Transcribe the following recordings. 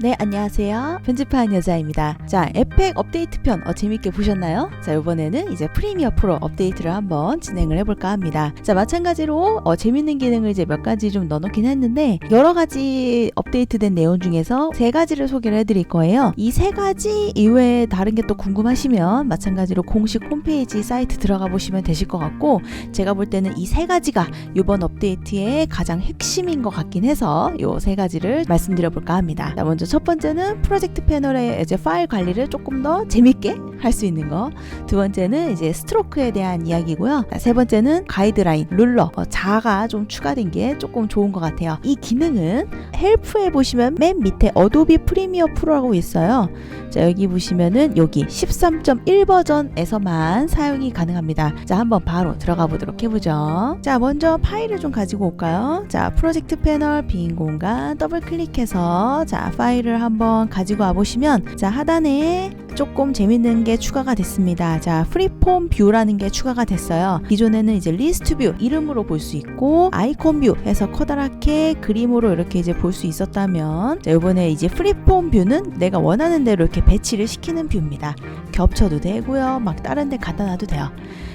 네, 안녕하세요. 편집한 여자입니다. 자, 에펙 업데이트 편 어, 재밌게 보셨나요? 자, 이번에는 이제 프리미어 프로 업데이트를 한번 진행을 해볼까 합니다. 자, 마찬가지로 어, 재밌는 기능을 이제 몇 가지 좀 넣어놓긴 했는데 여러 가지 업데이트된 내용 중에서 세 가지를 소개를 해드릴 거예요. 이 세 가지 이외에 다른 게 또 궁금하시면 마찬가지로 공식 홈페이지 사이트 들어가 보시면 되실 것 같고 제가 볼 때는 이 세 가지가 이번 업데이트의 가장 핵심인 것 같긴 해서 이 세 가지를 말씀드려 볼까 합니다. 자, 먼저 첫 번째는 프로젝트 패널의 이제 파일 관리를 조금 더 재밌게 할 수 있는 거. 두 번째는 이제 스트로크에 대한 이야기고요. 자, 세 번째는 가이드라인, 룰러, 어, 자가 좀 추가된 게 조금 좋은 것 같아요. 이 기능은 헬프에 보시면 맨 밑에 어도비 프리미어 프로라고 있어요. 자, 여기 보시면은 여기 13.1 버전에서만 사용이 가능합니다. 자, 한번 바로 들어가 보도록 해보죠. 자, 먼저 파일을 좀 가지고 올까요? 자, 프로젝트 패널 빈 공간 더블 클릭해서 자, 파일 을 한번 가지고 와 보시면 자, 하단에 조금 재밌는 게 추가가 됐습니다. 자, 프리폼 뷰라는 게 추가가 됐어요. 기존에는 이제 리스트 뷰 이름으로 볼 수 있고 아이콘 뷰 해서 커다랗게 그림으로 이렇게 이제 볼 수 있었다면 자, 이번에 이제 프리폼 뷰는 내가 원하는 대로 이렇게 배치를 시키는 뷰입니다. 겹쳐도 되고요. 막 다른 데 갖다 놔도 돼요.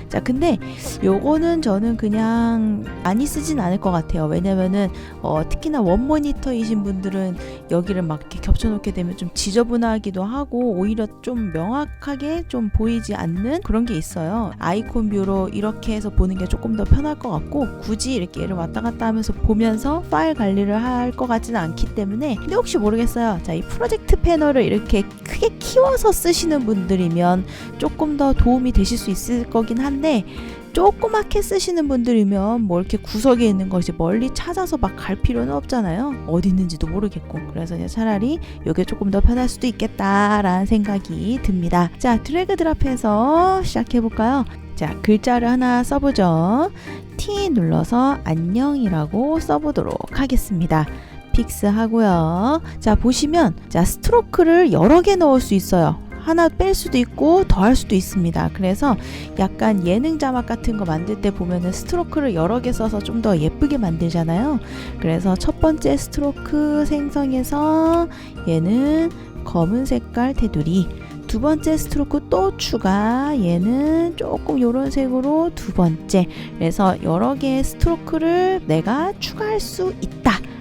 자, 근데 요거는 저는 그냥 많이 쓰진 않을 것 같아요. 왜냐면은 어, 특히나 원 모니터이신 분들은 여기를 막 이렇게 겹쳐놓게 되면 좀 지저분하기도 하고 오히려 좀 명확하게 좀 보이지 않는 그런 게 있어요. 아이콘 뷰로 이렇게 해서 보는 게 조금 더 편할 것 같고 굳이 이렇게 얘를 왔다 갔다 하면서 보면서 파일 관리를 할 것 같지는 않기 때문에 근데 혹시 모르겠어요. 자, 이 프로젝트 패널을 이렇게 크게 키워서 쓰시는 분들이 면 조금 더 도움이 되실 수 있을 거긴 한데 조그맣게 쓰시는 분들이면 뭐 이렇게 구석에 있는 거 이제 멀리 찾아서 막 갈 필요는 없잖아요. 어디 있는지도 모르겠고. 그래서 차라리 이게 조금 더 편할 수도 있겠다라는 생각이 듭니다. 자, 드래그 드랍해서 시작해 볼까요? 자, 글자를 하나 써보죠. T 눌러서 안녕이라고 써보도록 하겠습니다. 픽스 하고요. 자, 보시면 자, 스트로크를 여러 개 넣을 수 있어요. 하나 뺄 수도 있고 더할 수도 있습니다. 그래서 약간 예능 자막 같은 거 만들 때 보면은 스트로크를 여러 개 써서 좀 더 예쁘게 만들잖아요. 그래서 첫 번째 스트로크 생성해서 얘는 검은 색깔 테두리 두 번째 스트로크 또 추가 얘는 조금 요런 색으로 두 번째 그래서 여러 개의 스트로크를 내가 추가할 수 있다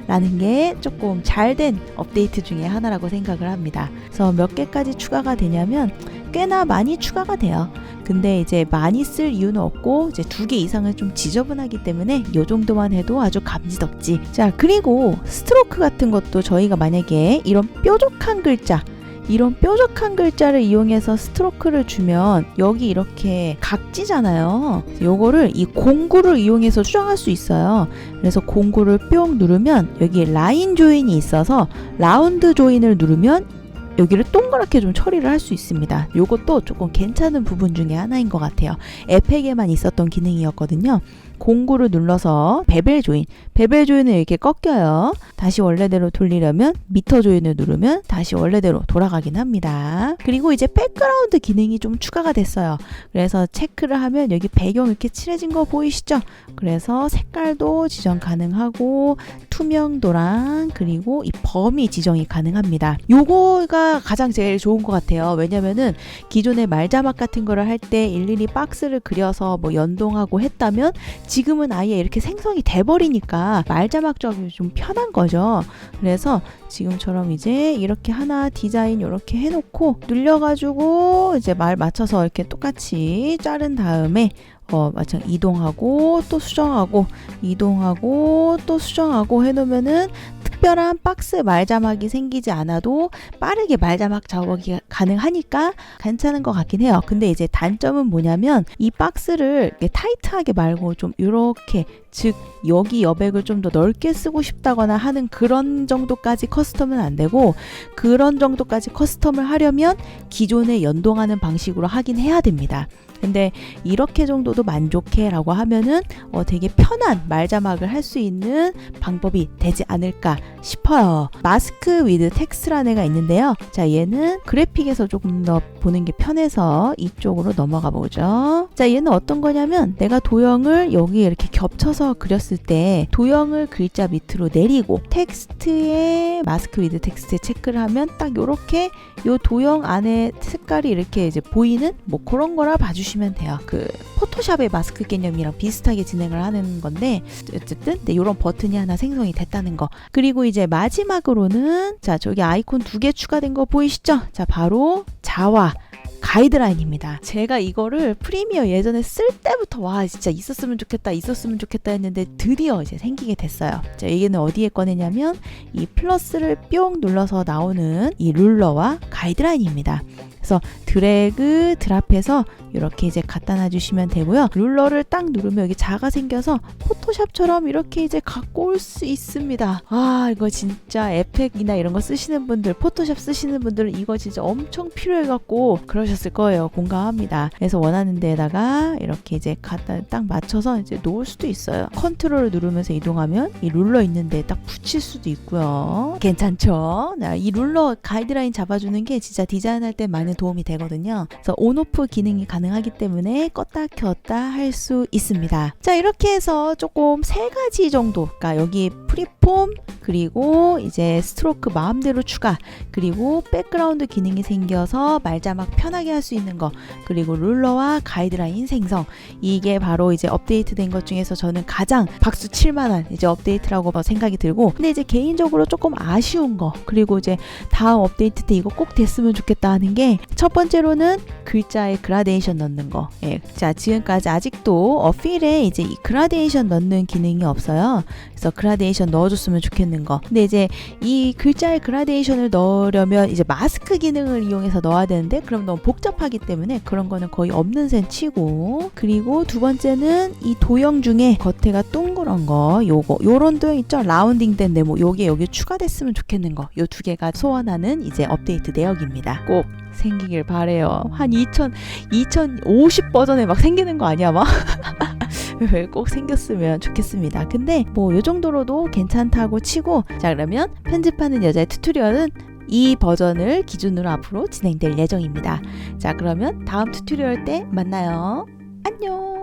라는 게 조금 잘 된 업데이트 중에 하나라고 생각을 합니다. 그래서 몇 개까지 추가가 되냐면 꽤나 많이 추가가 돼요. 근데 이제 많이 쓸 이유는 없고 이제 두 개 이상은 좀 지저분하기 때문에 요 정도만 해도 아주 감지덕지. 자, 그리고 스트로크 같은 것도 저희가 만약에 이런 뾰족한 글자 이런 뾰족한 글자를 이용해서 스트로크를 주면 여기 이렇게 각지잖아요. 요거를 이 공구를 이용해서 수정할 수 있어요. 그래서 공구를 뿅 누르면 여기 라인 조인이 있어서 라운드 조인을 누르면 여기를 동그랗게 좀 처리를 할 수 있습니다. 요것도 조금 괜찮은 부분 중에 하나인 것 같아요. 에펙에만 있었던 기능이었거든요. 공구를 눌러서 베벨 조인, 베벨 조인을 이렇게 꺾여요. 다시 원래대로 돌리려면 미터 조인을 누르면 다시 원래대로 돌아가긴 합니다. 그리고 이제 백그라운드 기능이 좀 추가가 됐어요. 그래서 체크를 하면 여기 배경 이렇게 칠해진 거 보이시죠? 그래서 색깔도 지정 가능하고 투명도랑 그리고 이 범위 지정이 가능합니다. 요거가 가장 제일 좋은 것 같아요. 왜냐면은 기존에 말자막 같은 거를 할 때 일일이 박스를 그려서 뭐 연동하고 했다면 지금은 아예 이렇게 생성이 돼버리니까 말자막 적이 좀 편한 거죠. 그래서 지금처럼 이제 이렇게 하나 디자인 이렇게 해놓고 눌려가지고 이제 말 맞춰서 이렇게 똑같이 자른 다음에 어, 마찬 이동하고 또 수정하고 이동하고 또 수정하고 해놓으면은 특별한 박스 말자막이 생기지 않아도 빠르게 말자막 작업이 가능하니까 괜찮은 것 같긴 해요. 근데 이제 단점은 뭐냐면 이 박스를 타이트하게 말고 좀 이렇게 즉 여기 여백을 좀 더 넓게 쓰고 싶다거나 하는 그런 정도까지 커스텀은 안 되고 그런 정도까지 커스텀을 하려면 기존에 연동하는 방식으로 하긴 해야 됩니다. 근데 이렇게 정도도 만족해 라고 하면은 어, 되게 편한 말 자막을 할 수 있는 방법이 되지 않을까 싶어요. 마스크 위드 텍스트라는 애가 있는데요. 자, 얘는 그래픽에서 조금 더 보는 게 편해서 이쪽으로 넘어가 보죠. 자, 얘는 어떤 거냐면 내가 도형을 여기 이렇게 겹쳐서 그렸을 때 도형을 글자 밑으로 내리고 텍스트에 마스크 위드 텍스트에 체크를 하면 딱 요렇게 요 도형 안에 색깔이 이렇게 이제 보이는 뭐 그런 거라 봐주시면 돼요. 그 포토샵의 마스크 개념이랑 비슷하게 진행을 하는 건데 어쨌든 네, 요런 버튼이 하나 생성이 됐다는 거. 그리고 이제 마지막으로는 자 저기 아이콘 두 개 추가된 거 보이시죠? 자 바로 자와 가이드라인입니다. 제가 이거를 프리미어 예전에 쓸 때부터 와 진짜 있었으면 좋겠다 있었으면 좋겠다 했는데 드디어 이제 생기게 됐어요. 자 이게는 어디에 꺼내냐면 이 플러스를 뿅 눌러서 나오는 이 룰러와 가이드라인입니다. 그래서 드래그 드랍해서 이렇게 이제 갖다 놔주시면 되고요. 룰러를 딱 누르면 여기 자가 생겨서 포토샵처럼 이렇게 이제 갖고 올 수 있습니다. 아 이거 진짜 에펙이나 이런 거 쓰시는 분들, 포토샵 쓰시는 분들은 이거 진짜 엄청 필요해갖고 그러셨을 거예요. 공감합니다. 그래서 원하는 데에다가 이렇게 이제 갖다 딱 맞춰서 이제 놓을 수도 있어요. 컨트롤을 누르면서 이동하면 이 룰러 있는 데에 딱 붙일 수도 있고요. 괜찮죠? 나이 룰러 가이드라인 잡아주는 게 진짜 디자인할 때 많은 도움이 되거든요. 그래서 온오프 기능이 가능하기 때문에 껐다 켰다 할 수 있습니다. 자 이렇게 해서 조금 세 가지 정도, 그러니까 여기 프리폼 그리고 이제 스트로크 마음대로 추가 그리고 백그라운드 기능이 생겨서 말자막 편하게 할 수 있는 거 그리고 룰러와 가이드라인 생성 이게 바로 이제 업데이트된 것 중에서 저는 가장 박수 칠 만한 이제 업데이트라고 생각이 들고 근데 이제 개인적으로 조금 아쉬운 거 그리고 이제 다음 업데이트 때 이거 꼭 됐으면 좋겠다 하는 게첫 번째로는 글자에 그라데이션 넣는 거. 예. 자, 지금까지 아직도 어필에 이제 이 그라데이션 넣는 기능이 없어요. 그래서 그라데이션 넣어줬으면 좋겠는 거. 근데 이제 이 글자에 그라데이션을 넣으려면 이제 마스크 기능을 이용해서 넣어야 되는데 그럼 너무 복잡하기 때문에 그런 거는 거의 없는 셈 치고 그리고 두 번째는 이 도형 중에 겉에가 동그란 거 요거 요런 도형 있죠 라운딩 된 네모 요게 여기 추가됐으면 좋겠는 거 요 두 개가 소원하는 이제 업데이트 내역입니다 꼭 생기길 바래요 한 2000, 2050 버전에 막 생기는 거 아니야 막 꼭 생겼으면 좋겠습니다. 근데 뭐 요 정도로도 괜찮다고 치고 자 그러면 편집하는 여자의 튜토리얼은 이 버전을 기준으로 앞으로 진행될 예정입니다. 자 그러면 다음 튜토리얼 때 만나요. 안녕.